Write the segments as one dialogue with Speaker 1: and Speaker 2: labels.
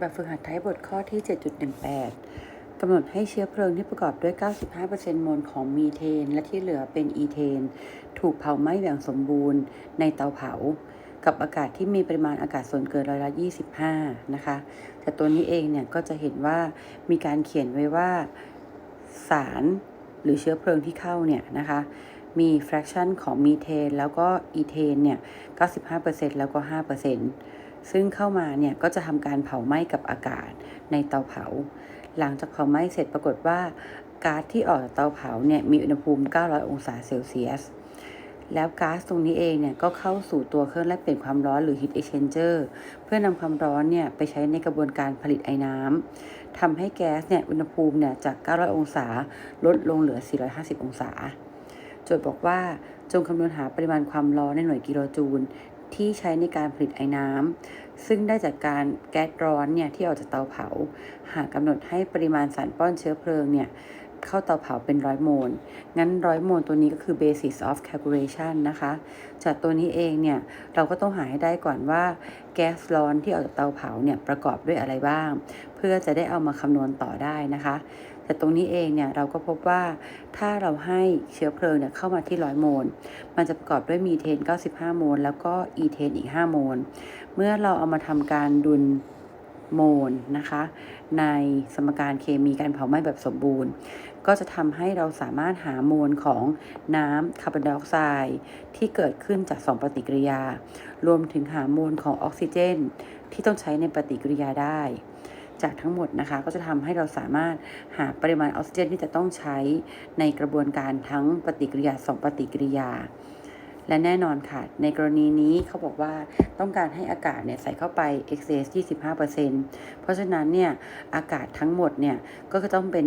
Speaker 1: แบบฝึกหัดท้ายบทข้อที่ 7.18 กำหนดให้เชื้อเพลิงที่ประกอบด้วย 95%มวลของมีเทน และที่เหลือเป็นอีเทน ถูกเผาไหม้อย่างสมบูรณ์ในเตาเผา กับอากาศที่มีปริมาณอากาศส่วนเกินร้อยละ 25 นะคะ แต่ตัวนี้เองเนี่ยก็จะเห็นว่ามีการเขียนไว้ว่าสารหรือเชื้อเพลิงที่เข้าเนี่ยนะคะมี fraction ของมีเทน แล้วก็อีเทนเนี่ย 95%แล้วก็ 5% ซึ่งเข้ามาเนี่ยก็จะทำการเผาไหม้กับอากาศในเตาเผา หลังจากเผาไหม้เสร็จปรากฏว่าก๊าซที่ออกจากเตาเผาเนี่ยมีอุณหภูมิ 900 องศาเซลเซียส แล้วก๊าซตรงนี้เองเนี่ยก็เข้าสู่ตัวเครื่องแลกเปลี่ยนความร้อนหรือ heat exchanger เพื่อนำความร้อนเนี่ยไปใช้ในกระบวนการผลิตไอ้น้ำทำให้แก๊สเนี่ยอุณหภูมิเนี่ยจาก 900 องศาลดลงเหลือ 450 องศา โจทย์บอกว่าจงคำนวณหาปริมาณความร้อนในหน่วยกิโลจูล ที่ใช้ในการผลิตไอ้น้ำซึ่งได้จากการแก๊สร้อนเนี่ยที่ออกจากเตาเผา หากกำหนดให้ปริมาณสารป้อนเชื้อเพลิงเนี่ยเข้าเตาเผาเป็นร้อยโมล งั้นร้อยโมลตัวนี้ก็คือ basis of calculation นะคะ จากตัวนี้เองเนี่ย เราก็ต้องหาให้ได้ก่อนว่าแก๊สร้อนที่ออกจากเตาเผาเนี่ยประกอบด้วยอะไรบ้าง เพื่อจะได้เอามาคำนวณต่อได้นะคะ แต่ตรงนี้เองเนี่ยเราก็พบว่าถ้าเราให้เชื้อเพลิงเนี่ยเข้ามาที่ร้อยโมล มันจะประกอบด้วยมีเทน 95 โมล แล้วก็อีเทนอีก 5 โมล เมื่อเราเอามาทำการดุลโมลนะคะ ในสมการเคมีการเผาไหม้แบบสมบูรณ์ ก็จะทำให้เราสามารถหาโมลของน้ำคาร์บอนไดออกไซด์ที่เกิดขึ้นจาก2ปฏิกิริยา รวมถึงหาโมลของออกซิเจน ที่ต้องใช้ในปฏิกิริยาได้ จากทั้งหมดนะคะ ก็จะทำให้เราสามารถหาปริมาณออกซิเจนที่จะต้องใช้ในกระบวนการทั้งปฏิกิริยา 2 ปฏิกิริยา และแน่นอนค่ะ ในกรณีนี้เขาบอกว่าต้องการให้อากาศเนี่ยใส่เข้าไป excess 25%เพราะฉะนั้นเนี่ยอากาศทั้งหมดเนี่ยก็จะต้องเป็น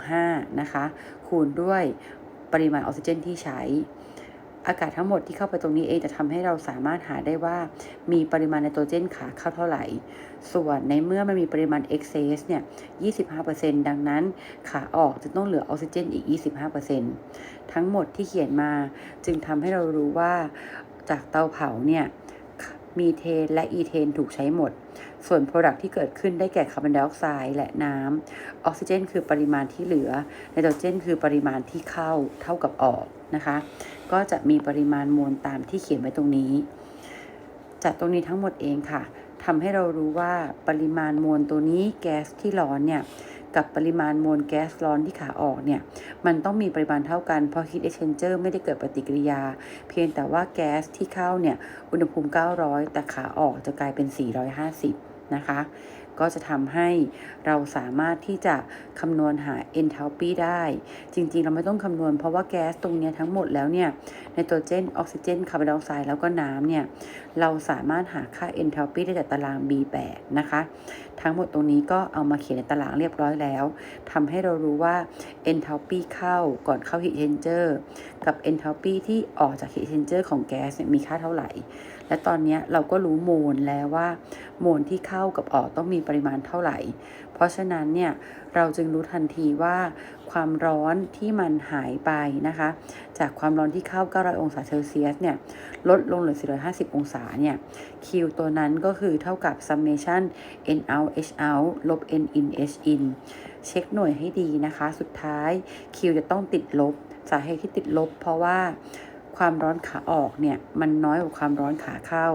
Speaker 1: 1.25 นะคะ คูณด้วยปริมาณออกซิเจนที่ใช้ อากาศทั้งหมดที่เข้าไปตรงนี้เองจะทำให้เราสามารถหาได้ว่ามีปริมาณไนโตรเจนขาเข้าเท่าไหร่ ส่วนในเมื่อมันมีปริมาณ excess เนี่ย 25%ดังนั้นขาออกจะต้องเหลือออกซิเจนอีก 25%ทั้งหมดที่เขียนมาจึงทำให้เรารู้ว่าจากเตาเผาเนี่ยมีเทนและอีเทนถูกใช้หมด ส่วน Product ที่เกิดขึ้นได้แก่คาร์บอนไดออกไซด์และน้ำ ออกซิเจน คือปริมาณที่เหลือ ไนโตรเจน คือปริมาณที่เข้าเท่ากับออกนะคะ ก็จะมีปริมาณมวลตามที่เขียนไว้ตรงนี้ จากตรงนี้ทั้งหมดเองค่ะทำให้เรารู้ว่าปริมาณมวลตัวนี้แก๊สที่ร้อนเนี่ยกับปริมาณมวลแก๊สร้อนที่ขาออกเนี่ย มันต้องมีปริมาณเท่ากัน เพราะ heat exchanger ไม่ได้เกิดปฏิกิริยา เพียงแต่ว่าแก๊สที่เข้าเนี่ย อุณหภูมิ 900 แต่ขาออกจะกลายเป็น 450 นะคะ ก็จะทำให้เราสามารถที่จะคำนวณหา enthalpy ได้ จริงๆ เราไม่ต้องคำนวณเพราะว่าแก๊สตรงนี้ทั้งหมดแล้วเนี่ยไนโตรเจนออกซิเจนคาร์บอนไดออกไซด์แล้วก็น้ำเนี่ย เราสามารถหาค่า enthalpy ได้จากตาราง B8 นะคะ ทั้งหมดตรงนี้ก็เอามาเขียนในตารางเรียบร้อยแล้วทำให้เรารู้ว่า enthalpy เข้าก่อนเข้า heat exchanger กับ enthalpy ที่ออกจาก heat exchanger ของแก๊สมีค่าเท่าไหร่ และตอนนี้เราก็รู้โมลแล้วว่า โมลที่เข้ากับออกต้องมีปริมาณเท่าไหร่ เพราะฉะนั้นเนี่ยเราจึงรู้ทันทีว่าความร้อนที่มันหายไปนะคะ จากความร้อนที่เข้า 900 องศาเซลเซียสเนี่ยลดลงเหลือ 450 องศาเนี่ย Q ตัวนั้นก็คือเท่ากับ summation n out h out ลบ n in h in เช็คหน่วยให้ดีนะคะ สุดท้าย Q จะต้องติดลบสาเหตุที่ติดลบ เพราะว่า ความร้อนขาออกเนี่ยมันน้อยกว่าความร้อนขาเข้า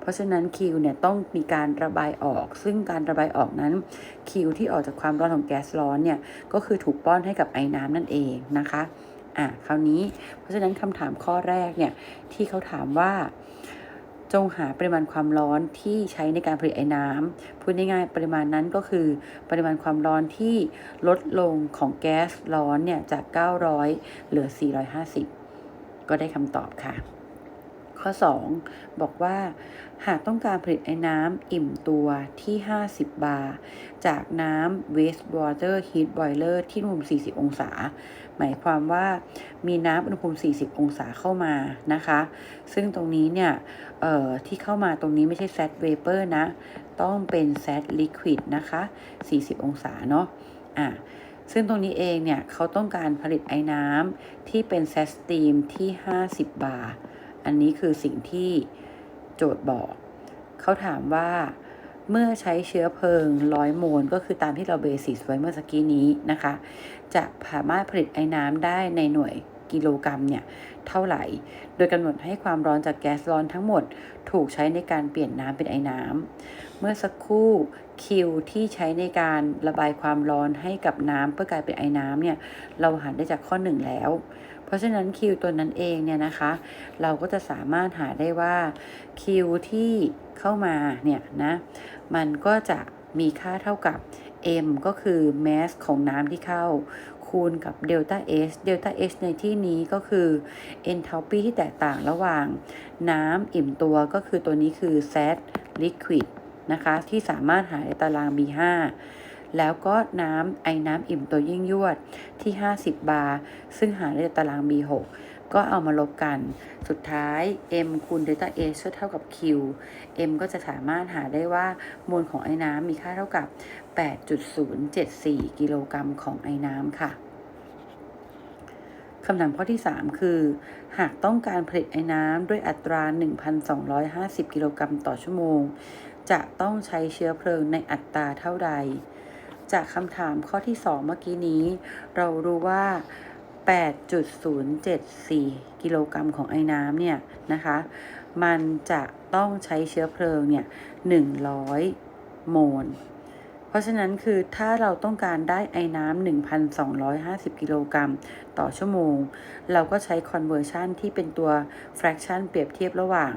Speaker 1: เพราะฉะนั้น Q เนี่ยต้องมีการระบายออก ซึ่งการระบายออกนั้น Q ที่ออกจากความร้อนของแก๊สร้อนเนี่ยก็คือถูกป้อนให้กับไอ้น้ำนั่นเองนะคะอะคราวนี้เพราะฉะนั้นคำถามข้อแรกเนี่ยที่เขาถามว่าจงหาปริมาณความร้อนที่ใช้ในการผลิตไอ้น้ำพูดง่ายๆปริมาณนั้นก็คือปริมาณความร้อนที่ลดลงของแก๊สร้อนเนี่ยจาก 900 เหลือ 450 ก็ได้คำตอบค่ะ ข้อ 2 บอกว่า หากต้องการผลิตไอ้น้ำอิ่มตัวที่ 50 บาร์จากน้ำ waste water heat boiler ที่อุณหภูมิ 40 องศา หมายความว่ามีน้ำอุณหภูมิ 40 องศาเข้ามานะคะ ซึ่งตรงนี้เนี่ยที่เข้ามาตรงนี้ไม่ใช่ fat vapor นะ ต้องเป็น fat liquid นะคะ 40 องศาเนาะอะ ซึ่งตรงนี้เองเนี่ยเขาต้องการผลิตไอ้น้ำที่เป็นแซสตีมที่ 50 บาร์อันนี้คือสิ่งที่โจทย์บอก เขาถามว่าเมื่อใช้เชื้อเพลิงร้อยโมลก็คือตามที่เราเบสิสไว้เมื่อสักกี้นี้นะคะ จะสามารถผลิตไอ้น้ำได้ในหน่วย กิโลกรัมเนี่ยเท่าไหร่ โดยกำหนดให้ความร้อนจากแก๊สร้อนทั้งหมดถูกใช้ในการเปลี่ยนน้ำเป็นไอ้น้ำ เมื่อสักครู่คิวที่ใช้ในการระบายความร้อนให้กับน้ำเพื่อกลายเป็นไอ้น้ำเนี่ยเราหาได้จากข้อหนึ่งแล้ว เพราะฉะนั้นคิวตัวนั้นเองเนี่ยนะคะ เราก็จะสามารถหาได้ว่าคิวที่เข้ามาเนี่ยนะมันก็จะมีค่าเท่ากับ m ก็คือ mass ของน้ำที่เข้า คูณกับ delta H delta H ในที่นี้ก็คือ enthalpy ที่แตกต่างระหว่างน้ำอิ่มตัวก็คือตัวนี้คือ Z liquid นะคะ ที่สามารถหาในตาราง B5 แล้วก็น้ำไอ้น้ำอิ่มตัวยิ่งยวดที่ 50 บาร์ ซึ่งหาได้ในตาราง B6 ก็เอามาลบกัน สุดท้าย m คูณ delta H เท่ากับ q m ก็จะสามารถหาได้ว่ามวลของไอ้น้ำมีค่าเท่ากับ 8.074 กิโลกรัมของไอ้น้ำค่ะคำถามข้อที่ 3 คือ หากต้องการผลิตไอ้น้ำด้วยอัตรา 1,250 กิโลกรัมต่อชั่วโมง จะต้องใช้เชื้อเพลิงในอัตราเท่าใด จากคำถามข้อที่ 2 เมื่อกี้นี้ เรารู้ว่า 8.074 กิโลกรัมของไอ้น้ำเนี่ยนะคะ มันจะต้องใช้เชื้อเพลิงเนี่ย 100 โมล เพราะฉะนั้นคือถ้าเราต้องการได้ไอ้น้ำ1,250 กิโลกรัมต่อชั่วโมง เราก็ใช้ conversion ที่เป็นตัว fraction เปรียบเทียบระหว่าง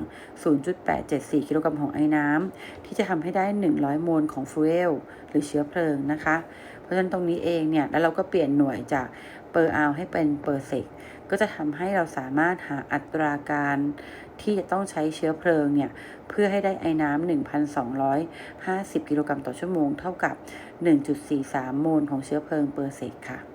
Speaker 1: 0.874 กิโลกรัมของไอ้น้ำที่จะทำให้ได้ 100 โมลของ fuel หรือเชื้อเพลิงนะคะ เพราะฉะนั้นตรงนี้เองเนี่ย แล้วเราก็เปลี่ยนหน่วยจาก เปอร์เอาให้เป็น per sec ก็จะทำให้เราสามารถหาอัตราการที่จะต้องใช้เชื้อเพลิงเนี่ย เพื่อให้ได้ไอ้น้ำ1,250 กิโลกรัมต่อชั่วโมง เท่ากับ 1.43 โมลของเชื้อเพลิงเปอร์เซกค่ะ